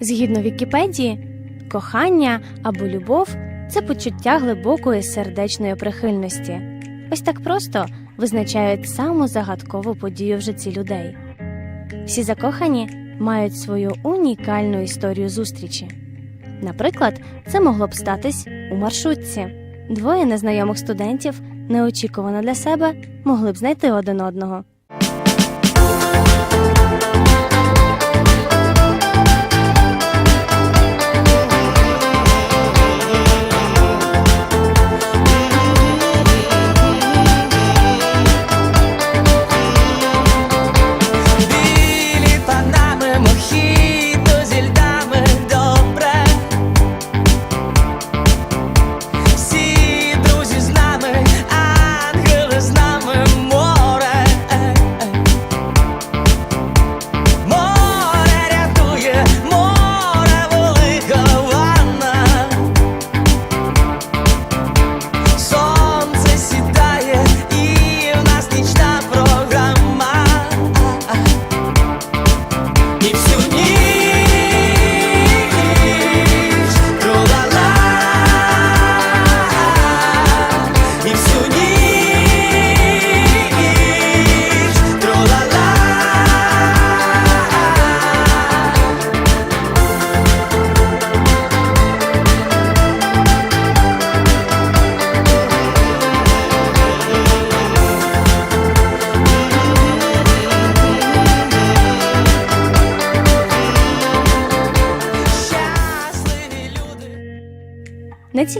Згідно Вікіпедії, кохання або любов це почуття глибокої сердечної прихильності. Ось так просто визначають саму загадкову подію в житті людей. Всі закохані мають свою унікальну історію зустрічі. Наприклад, це могло б статись у маршрутці. Двоє незнайомих студентів неочікувано для себе могли б знайти один одного.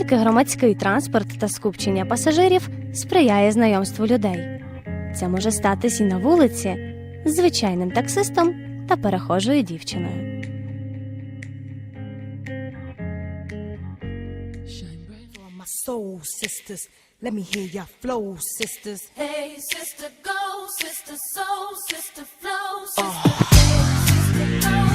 Не тільки громадський транспорт та скупчення пасажирів сприяє знайомству людей. Це може статись і на вулиці з звичайним таксистом та перехожою дівчиною. soul sisters. Let me hear your flow, sisters. Hey, sister, go, sister, soul, sister, flow, sister, hey, sister, go,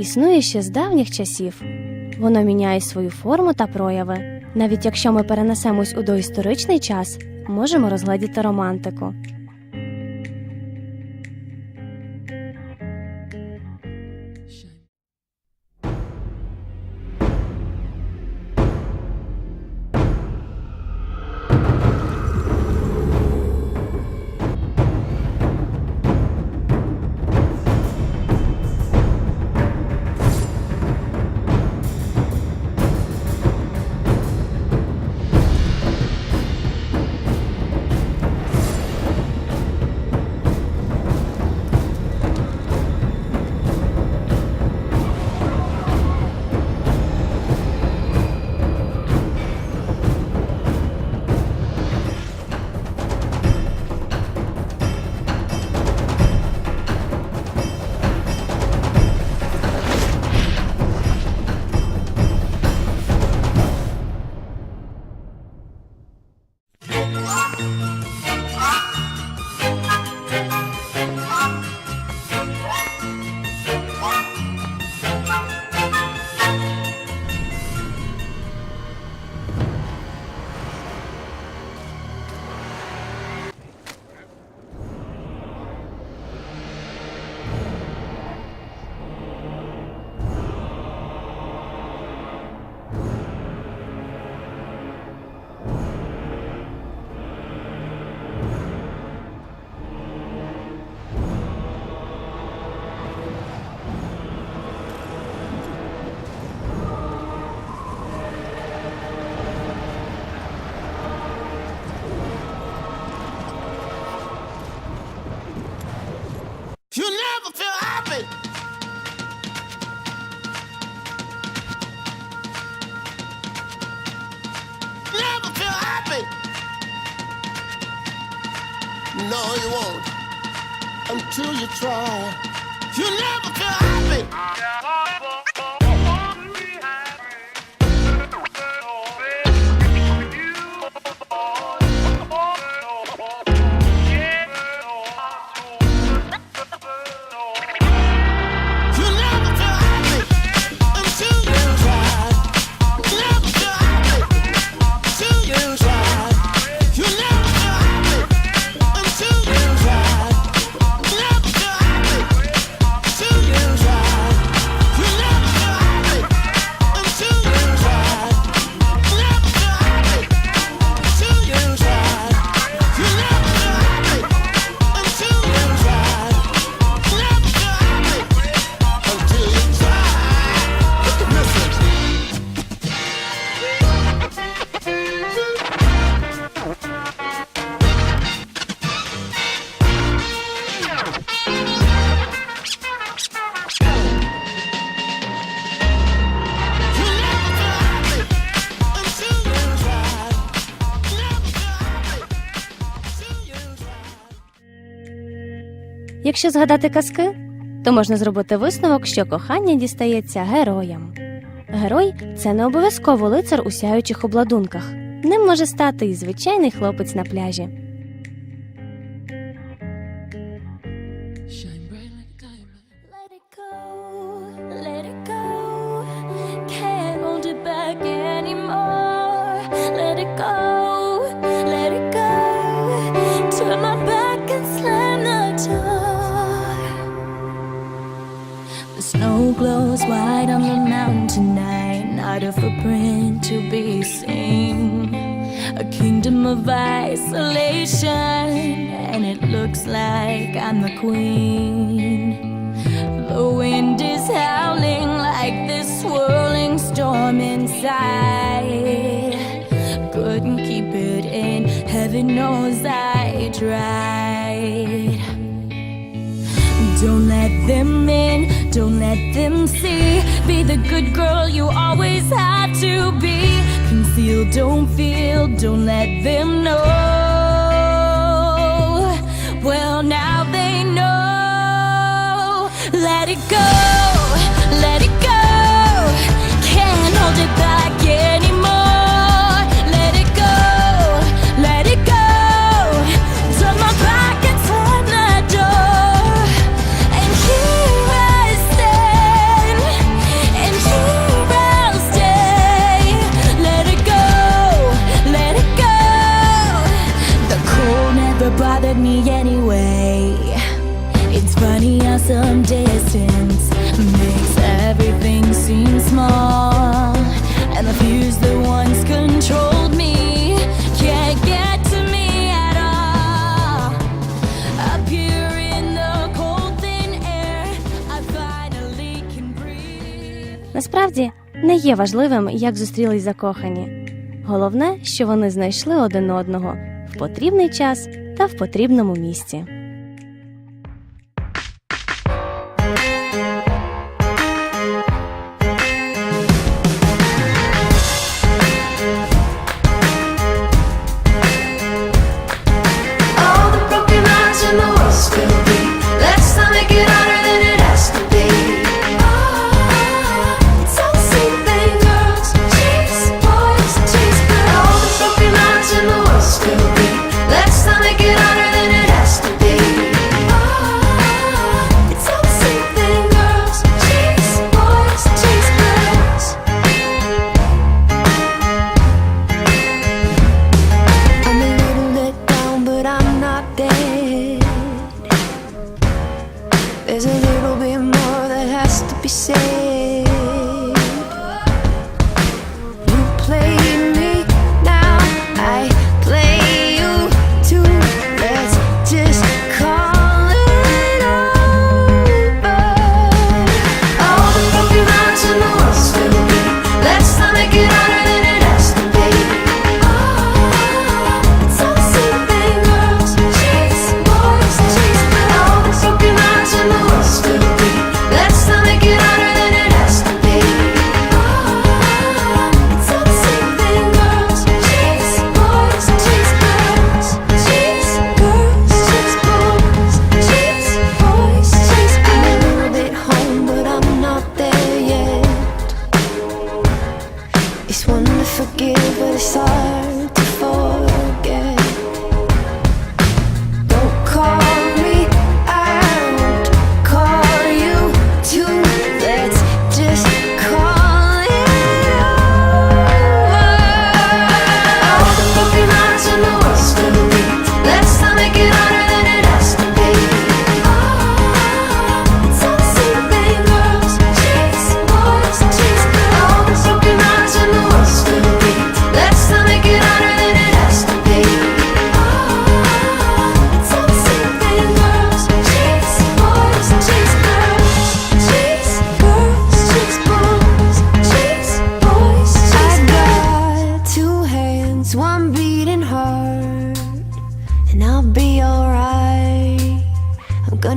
існує ще з давніх часів. Воно міняє свою форму та прояви. Навіть якщо ми перенесемось у доісторичний час, можемо розгледіти романтику. till you try. You never Якщо згадати казки, то можна зробити висновок, що кохання дістається героям. Герой це не обов'язково лицар у сяючих обладунках. Ним може стати і звичайний хлопець на пляжі. glows white on the mountain tonight. Not a footprint to be seen. A kingdom of isolation, and it looks like I'm the queen. The wind is howling like this swirling storm inside. Couldn't keep it in, heaven knows I tried. Don't let them in. Don't let them see. Be the good girl you always had to be. Conceal, don't feel, don't let them know. Well, now they know. Let it go. не є важливим, як зустрілись закохані. Головне, що вони знайшли один одного в потрібний час та в потрібному місці.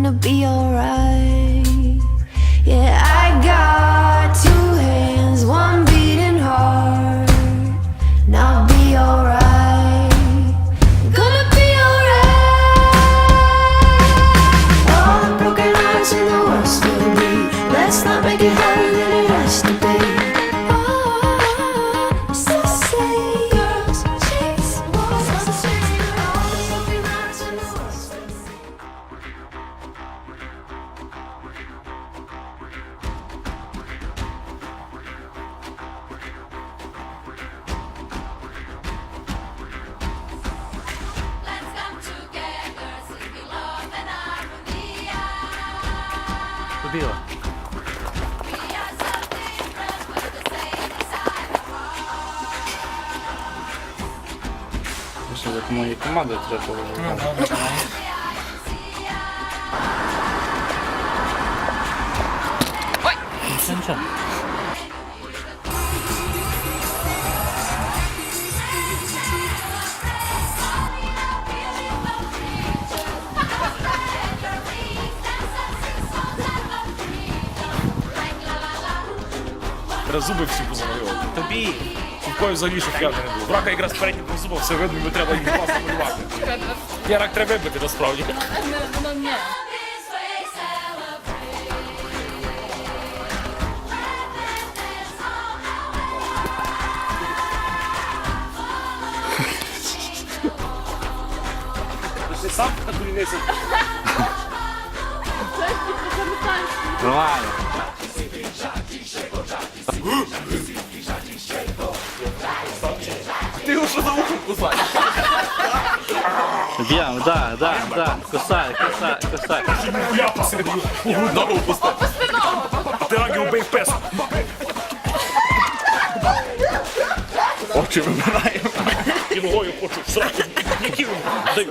Gonna be alright. Що як мої команди треба було. Нічого, нічого. Треба зуби всі позамалювати. Тобі купою взагалі, щоб я не було. В рака якраз передні двох все видно, йому треба їх класно малювати. Я рак треба вибити насправді. Ти сам дурниця. Нормально. Його що за ухом кусаєш? Б'ємо, да, да, да. Кусай, кусай, кусай. Ногу пустив. А ти ангел бий пес. Очі вибирає. І ногою хочу сраку. Які він? Дай.